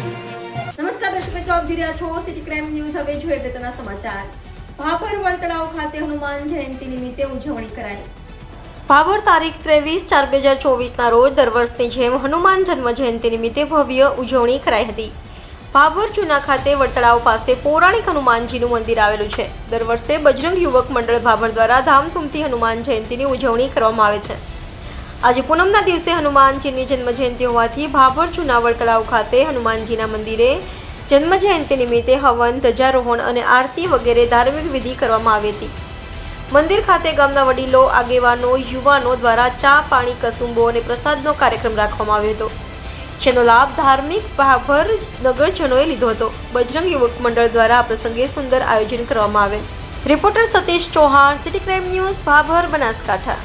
મિત્રો, આપ જોઈ રહ્યા છો સિટી ક્રાઇમ ન્યૂઝ. હવે જોઈએ અગત્યના સમાચાર. ભાભર વડતળાવ ખાતે હનુમાન જયંતિ નિમિત્તે ઉજવણી કરાઈ. ભાભર તારીખ ત્રેવીસ ચાર બે હજાર ચોવીસના રોજ દર વર્ષની જેમ હનુમાન જન્મ જયંતિ નિમિત્તે ભવ્ય ઉજવણી કરાઈ હતી. ભાભર જૂના ખાતે વડતળાવ પાસે પૌરાણિક હનુમાનજીનું મંદિર આવેલું છે. દર વર્ષે બજરંગ યુવક મંડળ ભાભર દ્વારા ધામધૂમથી હનુમાન જયંતિની ઉજવણી કરવામાં આવે છે. આજે પૂનમના દિવસે હનુમાનજીની જન્મજયંતિ હોવાથી ભાભર જુનાવળ તળાવ ખાતે હનુમાનજીના મંદિરે જન્મ જયંતિ નિમિત્તે હવન, ધ્વજારોહણ અને આરતી વગેરે ધાર્મિક વિધિ કરવામાં આવી હતી. મંદિર ખાતે ગામના વડીલો, આગેવાનો, યુવાનો દ્વારા ચા, પાણી, કસુંબો અને પ્રસાદનો કાર્યક્રમ રાખવામાં આવ્યો હતો, જેનો લાભ ધાર્મિક ભાભર નગરજનોએ લીધો હતો. બજરંગ યુવક મંડળ દ્વારા આ પ્રસંગે સુંદર આયોજન કરવામાં આવેલ. Reporter Satish Chauhan, city crime news, Bhabhar Banaskantha.